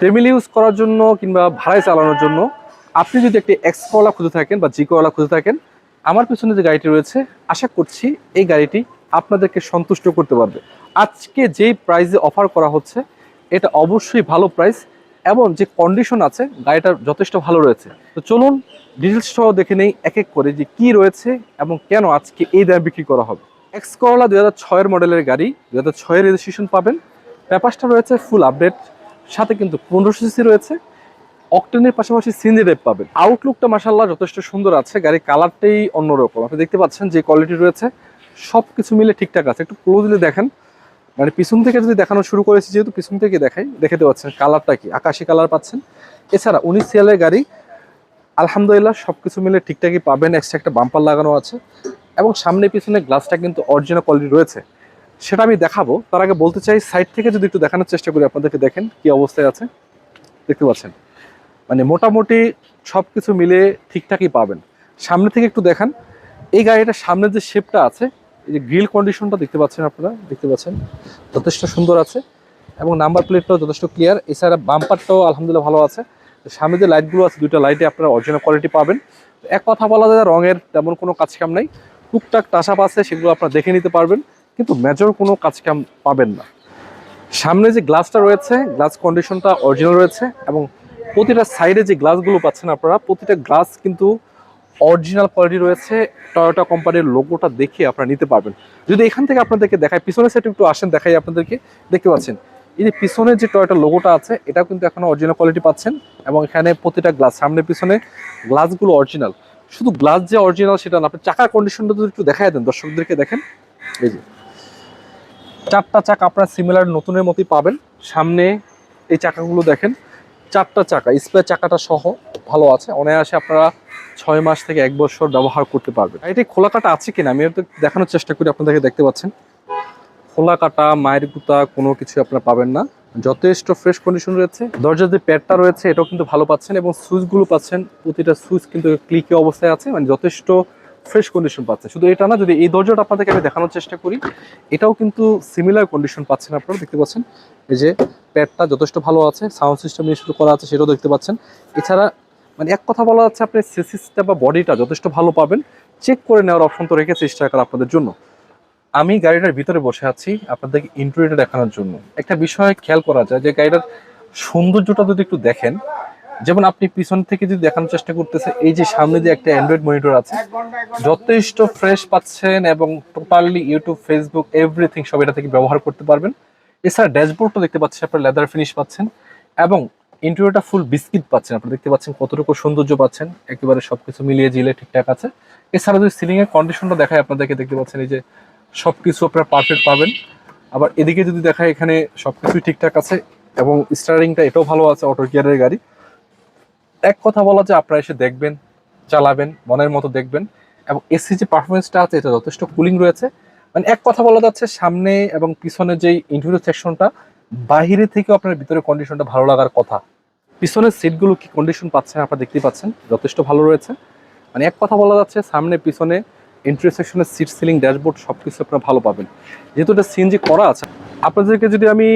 Family use করার জন্য কিংবা ভাড়ায় চালানোর জন্য আপনি যদি একটি এক্সকলা খুঁজে থাকেন বা জিকোওয়ালা খুঁজে থাকেন, আমার পিছনে যে গাড়িটি রয়েছে, আশা করছি এই গাড়িটি আপনাদেরকে সন্তুষ্ট করতে পারবে। আজকে যেই প্রাইসে অফার করা হচ্ছে, এটা অবশ্যই ভালো প্রাইস এবং যে কন্ডিশন আছে গাড়িটার যথেষ্ট ভালো রয়েছে। তো চলুন ডিটেলস সহ দেখে নেই এক এক করে যে কি রয়েছে এবং কেন আজকে এই দামে বিক্রি করা হবে। এক্স করলা দুই হাজার ছয়ের মডেলের গাড়ি দু হাজার ছয়ের রেজিস্ট্রেশন পাবেন। পেপারসটা রয়েছে ফুল আপডেট সাথে কিন্তু পনেরোশো সিসি রয়েছে। অকটেনের পাশাপাশি সিনজি রেপ পাবেন। আউটলুকটা মাসাল্লাহ যথেষ্ট সুন্দর আছে। গাড়ির কালারটাই অন্যরকম। আপনি দেখতে পাচ্ছেন যে কোয়ালিটি রয়েছে। সব কিছু মিলে ঠিকঠাক আছে। একটু ক্লোজলি দেখেন। মানে পিছন থেকে যদি দেখানো শুরু করেছি, যেহেতু পিছন থেকে দেখাই, দেখাতে পাচ্ছেন কালারটা কি? আকাশি কালার পাচ্ছেন। এছাড়া উনিশ সিয়ালের গাড়ি, আলহামদুলিল্লাহ সব কিছু মিলে ঠিকঠাকই পাবেন। এক্সট্রা একটা বাম্পার লাগানো আছে। এবং সামনে পিছনে গ্লাসটা কিন্তু অরিজিনাল কোয়ালিটি রয়েছে। সেটা আমি দেখাবো। তার আগে বলতে চাই সাইড থেকে যদি একটু দেখানোর চেষ্টা করি, আপনাদেরকে দেখেন কি অবস্থায় আছে। দেখতে পাচ্ছেন? মানে মোটামুটি সব কিছু মিলে ঠিকঠাকই পাবেন। সামনে থেকে একটু দেখান। এই গাড়িটার সামনে যে শেপটা আছে, এই যে গ্রিল কন্ডিশনটা দেখতে পাচ্ছেন আপনারা? দেখতে পাচ্ছেন? যথেষ্ট সুন্দর আছে এবং নাম্বার প্লেটটাও যথেষ্ট ক্লিয়ার এছাড়া বাম্পারটাও আলহামদুলিল্লাহ ভালো আছে। সামনে যে লাইটগুলো আছে, দুইটা লাইটে আপনারা অরিজিনাল কোয়ালিটি পাবেন। এক কথা বলা যায়, রঙের তেমন কোনো কাজ কাম নাই। টুকটাক টাসাপ আছে, সেগুলো আপনারা দেখে নিতে পারবেন। কিন্তু মেজর কোনো কাজ কাম পাবেন না। সামনে যে গ্লাসটা রয়েছে গ্লাস কন্ডিশনটা অরিজিনাল রয়েছে এবং প্রতিটা সাইডে যে গ্লাসগুলো পাচ্ছেন আপনারা, প্রতিটা গ্লাস কিন্তু অরিজিনাল কোয়ালিটি রয়েছে। টয়োটা কোম্পানির লোগোটা দেখে আপনারা নিতে পারবেন। যদি এখান থেকে আপনাদেরকে দেখায়, পিছনের সাইডে একটু আসেন, দেখাই আপনাদেরকে। দেখতে পাচ্ছেন, এই যে পিছনের যে টয়োটা লোগোটা আছে, এটাও কিন্তু এখনও অরিজিনাল কোয়ালিটি পাচ্ছেন এবং এখানে প্রতিটা গ্লাস সামনে পিছনে গ্লাসগুলো অরিজিনাল শুধু গ্লাস যে অরিজিনাল সেটা না আপনি চাকার কন্ডিশনটা যদি একটু দেখাই দেন, দর্শকদেরকে দেখেন। এই যে। চারটা চাকা আপনার সিমিলার নতুনের মতোই পাবেন। সামনে এই চাকাগুলো দেখেন, চারটা চাকা স্পেয়ার চাকাটা সহ ভালো আছে। অনায়াসে আপনারা ছয় মাস থেকে এক বছর ব্যবহার করতে পারবেন। এটি খোলা কাটা আছে কিনা আমি একটু দেখানোর চেষ্টা করি, আপনাদেরকে দেখতে পাচ্ছেন। খোলা কাটা, মায়ের গুতা কোনো কিছু আপনারা পাবেন না। যথেষ্ট ফ্রেশ কন্ডিশন রয়েছে। দরজার যে প্যাডটা রয়েছে, এটাও কিন্তু ভালো পাচ্ছেন এবং সুইচগুলো পাচ্ছেন। প্রতিটা সুইচ কিন্তু ক্লিকে অবস্থায় আছে। মানে যথেষ্ট ফ্রেশ কন্ডিশন পাচ্ছে। শুধু এটা না, যদি এই দরজাটা আপনাদেরকে আমি দেখানোর চেষ্টা করি, এটাও কিন্তু সিমিলার কন্ডিশন পাচ্ছেন আপনারা, দেখতে পাচ্ছেন? এই যে প্যাডটা যথেষ্ট ভালো আছে সাউন্ড সিস্টেম ইনস্টল করা আছে, সেটাও দেখতে পাচ্ছেন। এছাড়া মানে এক কথা বলা যাচ্ছে, আপনি সিসিসটা বা বডিটা যথেষ্ট ভালো পাবেন। চেক করে নেওয়ার অপশন তো রেখেছে স্ট্রাইকার আপনাদের জন্য। আমি গাড়িটার ভিতরে বসে আছি আপনাদেরকে ইন্টেরিয়রটা দেখানোর জন্য। একটা বিষয় খেয়াল করা যায় যে গাড়িটার সৌন্দর্যটা যদি একটু দেখেন যেমন আপনি পিছন থেকে যদি দেখানোর চেষ্টা করতেছে, এই যে সামনে যে একটা অ্যান্ড্রয়েড মনিটর আছে, যথেষ্ট ফ্রেশ পাচ্ছেন এবং টোটালি ইউটিউব ফেসবুক এভরিথিং সব এটা থেকে ব্যবহার করতে পারবেন। এছাড়া ড্যাশবোর্ডটা দেখতে পাচ্ছেন, আপনার লেদার ফিনিশ পাচ্ছেন এবং ইন্টেরিয়রটা ফুল বিস্কিট পাচ্ছেন, আপনারা দেখতে পাচ্ছেন কতটুকু সৌন্দর্য পাচ্ছেন, একেবারে সবকিছু মিলিয়ে জিলে ঠিকঠাক আছে। এছাড়া যদি সিলিং এর কন্ডিশনটা দেখায়, আপনাদেরকে দেখতে পাচ্ছেন এই যে সবকিছু আপনারা পারফেক্ট পাবেন। আবার এদিকে যদি দেখায়, এখানে সবকিছুই ঠিকঠাক আছে এবং স্টারিংটা এটাও ভালো আছে অটো গিয়ারের গাড়ি। এক কথা বলা যে আপনারা এসে দেখবেন, চালাবেন, মনের মতো দেখবেন। এবং এসি যে পারফরমেন্সটা আছে এটা যথেষ্ট কুলিং রয়েছে। মানে এক কথা বলা যাচ্ছে, সামনে এবং পিছনে যেই ইন্টেরিয়র সেকশনটা বাহিরে থেকে আপনার ভিতরে কন্ডিশনটা ভালো লাগার কথা। পিছনের সিটগুলো কি কন্ডিশন পাচ্ছেন, আপনারা দেখতেই পাচ্ছেন, যথেষ্ট ভালো রয়েছে। মানে এক কথা বলা যাচ্ছে, সামনে, পিছনে ইন্টেরিয়র সেকশনের সিট সিলিং ড্যাশবোর্ড সব কিছু আপনারা ভালো পাবেন। যেহেতু এটা সিএনজি করা আছে, আপনাদেরকে যদি আমি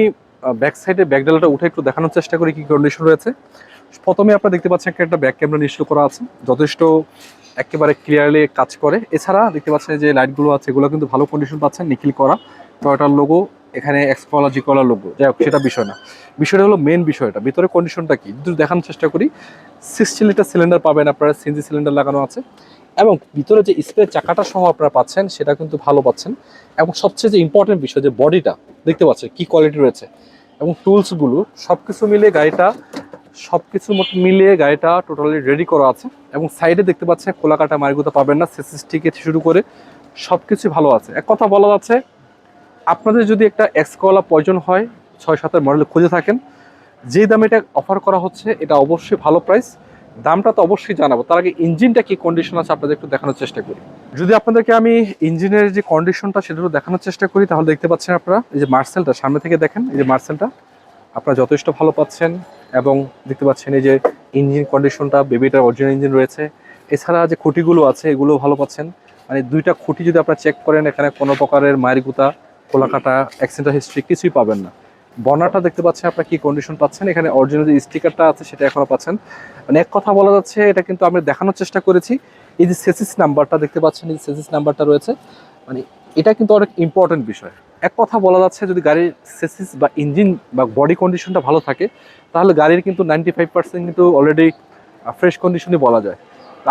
ব্যাক সাইডে ব্যাক ডালাটা উঠে একটু দেখানোর চেষ্টা করি, কি কন্ডিশন রয়েছে। প্রথমে আপনারা দেখতে পাচ্ছেন একটা ব্যাক ক্যামেরা নিশ্চয় করা আছে। যথেষ্ট একেবারে ক্লিয়ারলি কাজ করে। এছাড়া দেখতে পাচ্ছেন যে লাইটগুলো আছে, এগুলো কিন্তু ভালো কন্ডিশন পাচ্ছেন নিখিল করা। টয়টার লোগো এখানে এক্সকলা জিকলা লোগো যাই হোক, সেটা বিষয় না। বিষয়টা হলো মেন বিষয়টা। ভিতরে কন্ডিশনটা কি? যদি দেখানোর চেষ্টা করি। সিক্সটি লিটার সিলিন্ডার পাবেন আপনারা সিএনজি সিলিন্ডার লাগানো আছে। এবং ভিতরে যে স্প্রে চাকাটা সহ আপনারা পাচ্ছেন, সেটা কিন্তু ভালো পাচ্ছেন। এবং সবচেয়ে যে ইম্পর্টেন্ট বিষয় যে বডিটা দেখতে পাচ্ছেন কি কোয়ালিটি রয়েছে। এবং টুলসগুলো সব কিছু মিলিয়ে গাড়িটা সব কিছু মিলিয়ে গাড়িটা টোটালি রেডি করা আছে এবং সাইডে দেখতে পাচ্ছেন খোলাকাটা মার্গুতো পাবেন না সেসিস থেকে শুরু করে সব কিছু ভালো আছে। এক কথা বলা যাচ্ছে, আপনাদের যদি একটা এক্সকলা প্রয়োজন হয় ছয় সাতের মডেল খুঁজে থাকেন, যেই দামে এটা অফার করা হচ্ছে, এটা অবশ্যই ভালো প্রাইস দামটা তো অবশ্যই জানাব। তার আগে ইঞ্জিনটা কি কন্ডিশন আছে আপনাদের একটু দেখানোর চেষ্টা করি। যদি আপনাদেরকে আমি ইঞ্জিনের যে কন্ডিশনটা সেটা দেখানোর চেষ্টা করি, তাহলে দেখতে পাচ্ছেন আপনারা, এই যে মার্সেলটা সামনে থেকে দেখেন, এই যে মার্সেলটা আপনারা যথেষ্ট ভালো পাচ্ছেন এবং দেখতে পাচ্ছেন এই যে ইঞ্জিন কন্ডিশনটা, বেবিটার অরিজিনাল ইঞ্জিন রয়েছে। এছাড়া যে খুঁটিগুলো আছে, এগুলো ভালো পাচ্ছেন। মানে দুইটা খুঁটি যদি আপনারা চেক করেন, এখানে কোনো প্রকারের মায়ের গুতা খোলাকাটা অ্যাক্সিডেন্টাল হিস্ট্রি কিছুই পাবেন না। বর্ণাটা দেখতে পাচ্ছেন আপনার কি কন্ডিশন পাচ্ছেন। এখানে অরিজিনাল যে স্টিকারটা আছে, সেটা এখনও পাচ্ছেন। মানে এক কথা বলা যাচ্ছে, এটা কিন্তু আমি দেখানোর চেষ্টা করেছি। এই যে সেসিস নাম্বারটা দেখতে পাচ্ছেন, এই সেসিস নাম্বারটা রয়েছে। মানে এটা কিন্তু অনেক ইম্পর্টেন্ট বিষয়। এক কথা বলা যাচ্ছে যদি গাড়ির সেসিস বা ইঞ্জিন বা বডি কন্ডিশনটা ভালো থাকে, তাহলে গাড়ির কিন্তু নাইনটি ফাইভ পার্সেন্ট কিন্তু অলরেডি ফ্রেশ কন্ডিশনই বলা যায়।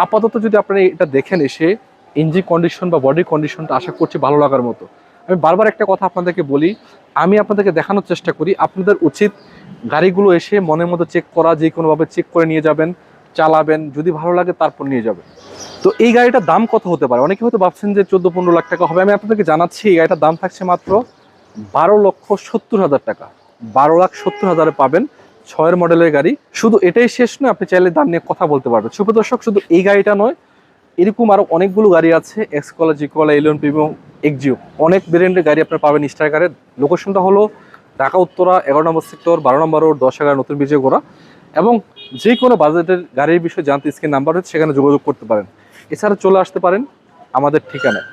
আপাতত যদি আপনারা এটা দেখেন এসে ইঞ্জিন কন্ডিশন বা বডি কন্ডিশনটা আশা করছি ভালো লাগার মতো। আমি বারবার একটা কথা আপনাদেরকে বলি, আমি আপনাদেরকে দেখানোর চেষ্টা করি, আপনাদের উচিত গাড়িগুলো এসে মনের মতো চেক করা যে কোনোভাবে চেক করে নিয়ে যাবেন। চালাবেন, যদি ভালো লাগে তারপর নিয়ে যাবেন। তো এই গাড়িটার দাম কত হতে পারে? অনেকে হয়তো ভাবছেন যে চোদ্দ পনেরো লাখ টাকা হবে। আমি আপনাদেরকে জানাচ্ছি, এই গাড়িটার দাম থাকছে মাত্র বারো লক্ষ সত্তর হাজার টাকা। বারো লাখ সত্তর হাজারে পাবেন ছয়ের মডেলের গাড়ি। শুধু এটাই শেষ নয়, আপনি চাইলে দাম নিয়ে কথা বলতে পারবেন। শুভ দর্শক, শুধু এই গাড়িটা নয়, এরকম আরও অনেকগুলো গাড়ি আছে X Corolla G Corolla Allion premium Axio অনেক ভেরিয়েন্টের গাড়ি আপনার পাবেন স্ট্রাইকারের লোকেশনটা হলো ঢাকা, উত্তরা, এগারো নম্বর সেক্টর বারো নম্বর রোড দশ এগারো নতুন বিজয় গোড়া। এবং যে কোনো বাজেটের গাড়ির বিষয়ে জানতে স্ক্রিন নাম্বার হচ্ছে সেখানে যোগাযোগ করতে পারেন। এছাড়া চলে আসতে পারেন আমাদের ঠিকানায়।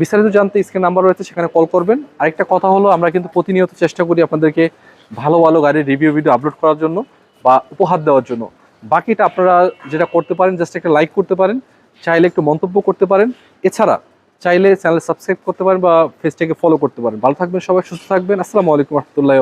বিস্তারিত জানতে স্ক্রিন নাম্বার রয়েছে, সেখানে কল করবেন। আরেকটা কথা হলো, আমরা কিন্তু প্রতিনিয়ত চেষ্টা করি আপনাদেরকে ভালো ভালো গাড়ির রিভিউ ভিডিও আপলোড করার জন্য বা উপহার দেওয়ার জন্য। বাকিটা আপনারা যেটা করতে পারেন জাস্ট একটা লাইক করতে পারেন, চাইলে একটু মন্তব্য করতে পারেন। এছাড়া চাইলে চ্যানেল সাবস্ক্রাইব করতে পারেন বা পেজটাকে ফলো করতে পারেন। ভালো থাকবেন সবাই, সুস্থ থাকবেন। আসসালামু আলাইকুম রহমতুল্লাহ